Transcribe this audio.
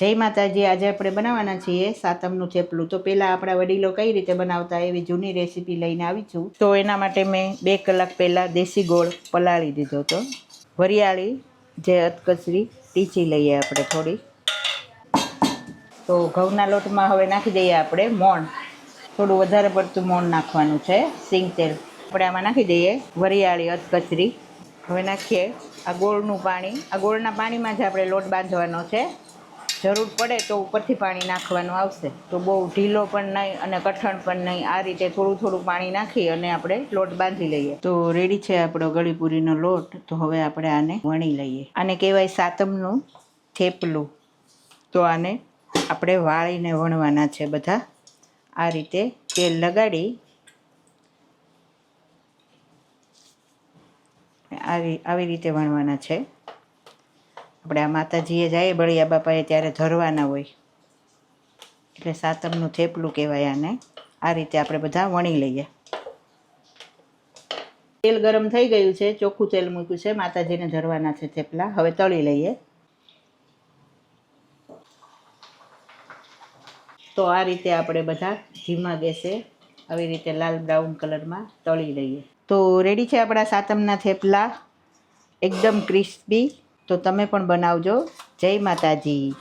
જય માતાજી, આજે આપણે બનાવવાના છીએ સાતમનું થેપલું. તો પહેલાં આપણા વડીલો કઈ રીતે બનાવતા એવી જૂની રેસીપી લઈને આવી છું. તો એના માટે મેં બે કલાક પહેલાં દેશી ગોળ પલાળી દીધો હતો. વરિયાળી, જે અધકચરી, ટીચી લઈએ આપણે થોડી. તો ઘઉંના લોટમાં હવે નાખી દઈએ આપણે મોણ. થોડું વધારે પડતું મોણ નાખવાનું છે, સિંગ તેલ. આપણે આમાં નાખી દઈએ વરિયાળી, અધકચરી. હવે નાખીએ આ ગોળનું પાણી. આ ગોળના પાણીમાં જ આપણે લોટ બાંધવાનો છે. જરૂર પડે તો ઉપરથી પાણી નાખવાનું આવશે. તો બહુ ઢીલો પણ નહીં અને કઠણ પણ નહીં. આ રીતે થોડું થોડું પાણી નાખી અને આપણે લોટ બાંધી લઈએ. તો રેડી છે આપણો ગળીપુરીનો લોટ. તો હવે આપણે આને વણી લઈએ. આને કહેવાય સાતમનું થેપલું. તો આને આપણે વાળીને વણવાના છે બધા. આ રીતે તેલ લગાડી આવી આવી રીતે વણવાના છે. આપણે આ માતાજીએ જાય બળિયા બાપાએ ત્યારે ધરવાના હોય. એટલે સાતમનું થેપલું કહેવાય આને. આ રીતે આપણે બધા વણી લઈએ. તેલ ગરમ થઈ ગયું છે, ચોખ્ખું તેલ મૂક્યું છે, માતાજીને ધરવાના છે થેપલા. હવે તળી લઈએ. તો આ રીતે આપણે બધા ધીમા ગેસે આવી રીતે લાલ બ્રાઉન કલરમાં તળી લઈએ. તો રેડી છે આપણા સાતમના થેપલા. એકદમ ક્રિસ્પી. તો તમે પણ બનાવજો. જય માતાજી.